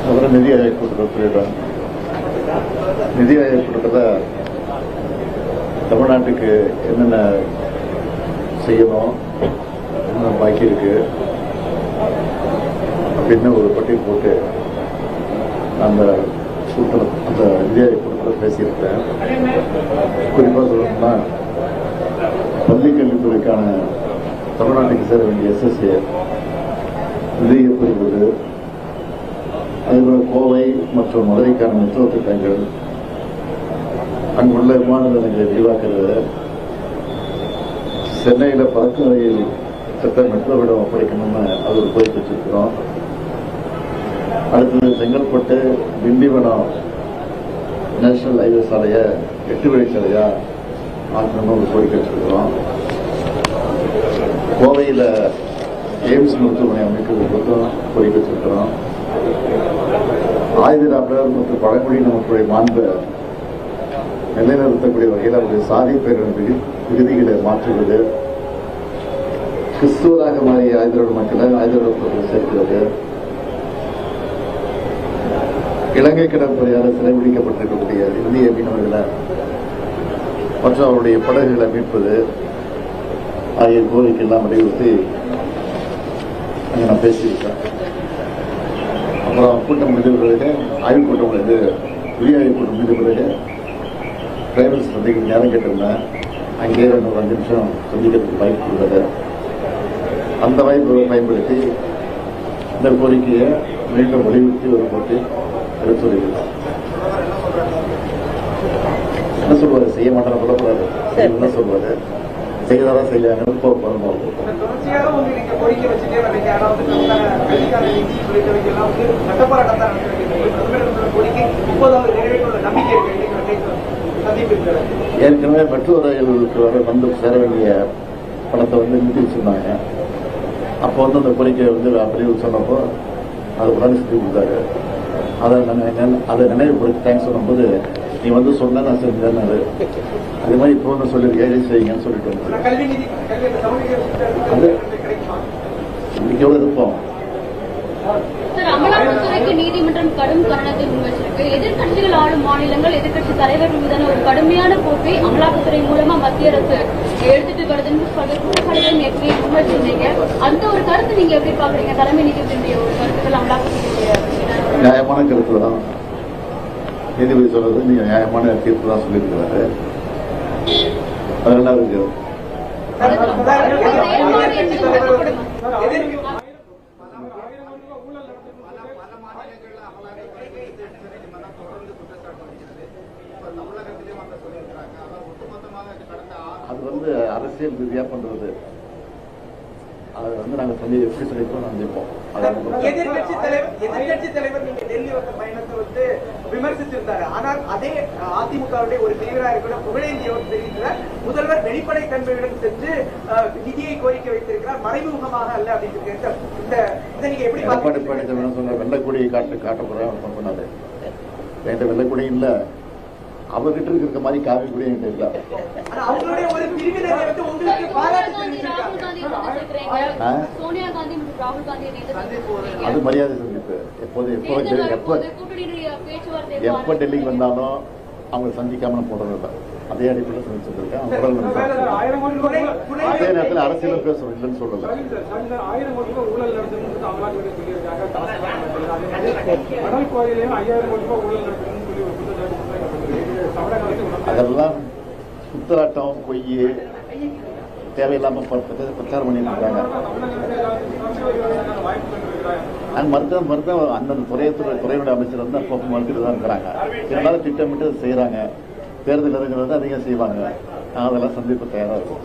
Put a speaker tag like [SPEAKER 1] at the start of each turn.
[SPEAKER 1] அப்புறம் நிதி ஆயோக் கூட்டத்தில் சொல்லிடுறேன் நிதி ஆயோக் கூட்டத்தில் தமிழ்நாட்டுக்கு என்னென்ன செய்யணும் என்ன பாக்கி இருக்கு அப்படின்னு ஒரு பட்டியல் போட்டு அந்த கூட்டம் அந்த நிதி ஆயோக் கூட்டத்தில் பேசியிருக்கேன். குறிப்பாக சொல்லணும்னா பள்ளி கல்வித்துறைக்கான தமிழ்நாட்டுக்கு சேர வேண்டிய எஸ்எஸ்ஏ நிதியம் பெறுவது அதேபோல கோவை மற்றும் மதுரைக்கான மெட்ரோ திட்டங்கள் அங்குள்ள விமான நிலையங்களை விரிவாக்குறது சென்னையில் பறக்கும் ரயில் திட்டம் மெட்ரோவிடம் ஒப்படைக்கணும்னு அது ஒரு கோரிக்கை வச்சிருக்கிறோம். அடுத்தது செங்கல்பட்டு திண்டிவனம் நேஷனல் ஹைவே சாலையை எட்டு வழி சாலையா ஆக்கணும்னு ஒரு கோரிக்கை வச்சிருக்கிறோம். கோவையில் எய்ம்ஸ் மருத்துவமனை அமைக்கிறது குறித்தும் கோரிக்கை வச்சிருக்கிறோம் ஆயுதராமர் மற்றும் பழங்குடியின மக்களுடைய மாண்பை நிலைநிறுத்தக்கூடிய வகையில் அவருடைய சாதி பேரின் விகு- விகுதிகளை மாற்றுவது கிறிஸ்துவராக மாறிய ஆயுதரோடு மக்களை ஆயுதரோட சேர்க்கிறது. இலங்கை கடற்படையால் சிறைபிடிக்கப்பட்டிருக்கக்கூடிய இந்திய மீனவர்களை மற்றும் அவருடைய படகுகளை மீட்பது ஆகிய கோரிக்கையெல்லாம் வலியுறுத்தி நான் பேசியிருக்கேன். அப்புறம் கூட்டம் முடிந்த பிறகு ஆய்வுக் கூட்டம் முடிந்து உரிய ஆய்வுக் கூட்டம் முடிந்த பிறகு டிரைவர்ஸ் சந்திக்க நேரம் கேட்டிருந்தேன். அங்கேயே ரெண்டு ஒரு அஞ்சு நிமிஷம் சந்திக்கிறதுக்கு வாய்ப்பு உள்ளது. அந்த வாய்ப்பை பயன்படுத்தி இந்த கோரிக்கையை மீண்டும் வலியுறுத்தி ஒரு போட்டு எடுத்துரைக்கிறோம் என்ன சொல்வாரு? செய்ய மாட்டேன்னு சொல்லக்கூடாது. என்ன சொல்வாரு?
[SPEAKER 2] நிதி இன்னைக்கு சந்திப்பு இருக்கிறது
[SPEAKER 1] ஏற்கனவே வர வந்து சேர வேண்டிய பணத்தை வந்து நிறுத்தி வச்சிருந்தாங்க அப்போ வந்து அந்த கோரிக்கையை வந்து அப்படி சொன்னப்போ அது உடனே செஞ்சு கொடுத்தாரு அதை அதை நினைவுபடுத்தி தேங்க்ஸ் சொல்லும்போது நீ வந்து சொன்ன நான் செஞ்சேன் அது. மாதிரி இப்போ வந்து சொல்லியிருக்கேன் இதை செய்யுங்கன்னு சொல்லிட்டு அது- இன்னைக்கு எவ்வளோ இருப்போம்?
[SPEAKER 3] நீதிமன்றம் கடும் கண்டனத்தை முன்வச்சிருக்கு. எதிர்க்கட்சிகள் ஆளும் மாநிலங்கள் எதிர்க்கட்சி தலைவர்கள் மீதான ஒரு கடுமையான போக்கை அமலாக்கத்துறை மூலமா மத்திய அரசு எடுத்துட்டு வருதுன்னு பல குற்றச்சாட்டுகளை நேற்று முன்வச்சிருந்தீங்க. அந்த ஒரு கருத்து நீங்க எப்படி பாக்குறீங்க தலைமை நீதிபதியுடைய ஒரு கருத்துக்கள் அமலாக்கத்துறை
[SPEAKER 1] நியாயமான கருத்து தான் நீதிபதி சொல்றது நீங்க நியாயமான தீர்ப்பு தான் சொல்லியிருக்கிறாரு. அதெல்லாம் இருக்கு. அது வந்து அரசியல் ரீதியா பண்றது. வந்து நாங்க சொல்லி எப்படி சந்திப்போம் அது
[SPEAKER 2] எதிர்கட்சி தலைவர் எதிர்கட்சி தலைவர் நீங்க டெல்லி வந்த பயணத்தை வந்து விமர்சிச்சிருந்தாரு. ஆனால் அதே அதிமுகவுடைய ஒரு பிரிவினராக கூட புகழேந்தி அவர் தெரிவிக்கிறார் முதல்வர் வெளிப்படை தன்மையுடன் சென்று நிதியை கோரிக்கை வைத்திருக்கிறார். மறைமுகமாக அல்ல அப்படின்னு. இந்த இதை நீங்க எப்படி
[SPEAKER 1] எடப்பாடி? பழனிசாமி வெள்ளக்கொடியை காட்டு காட்ட போறேன் சொன்னாரு. என்கிட்ட வெள்ளக்கொடி இல்ல. அவர்கிட்ட இருக்க மாதிரி காவி கொடி என்கிட்ட இல்ல. அது மரியாதை சந்திப்பு எப்போது எப்போ எப்போ எப்போ டெல்லிக்கு வந்தாலும் அவங்க சந்திக்காம நான் போடுறது இல்லை அதே அடிப்படையில் சந்திச்சிருக்கேன் அதே நேரத்தில் அரசியலும் பேசணும் இல்லைன்னு சொல்லல
[SPEAKER 4] ஆயிரம் கோயிலையும் ஐயாயிரம் கோடி ரூபாய் ஊழல் நடந்ததுன்னு சொல்லி ஒரு குற்றச்சாட்டு முன்வைக்கப்பட்டது. இது தமிழக அரசு உணர்ந்தா?
[SPEAKER 1] அதெல்லாம் சுத்தராட்டம் பொய் தேவையில்லாம பிரச்சாரம் பண்ணிட்டு இருக்காங்க
[SPEAKER 4] தமிழக
[SPEAKER 1] நான் மருத்துவ மருத்துவ அந்தந்த துறையத்துறை துறையினுடைய அமைச்சர் வந்து அப்போ மறுத்துட்டு தான் இருக்கிறாங்க. இருந்தாலும் திட்டமிட்டு செய்கிறாங்க தேர்தல் நெருங்கிறது அதிகம் செய்வாங்க. நான் அதெல்லாம் சந்திப்பு தயாராக இருக்கும்.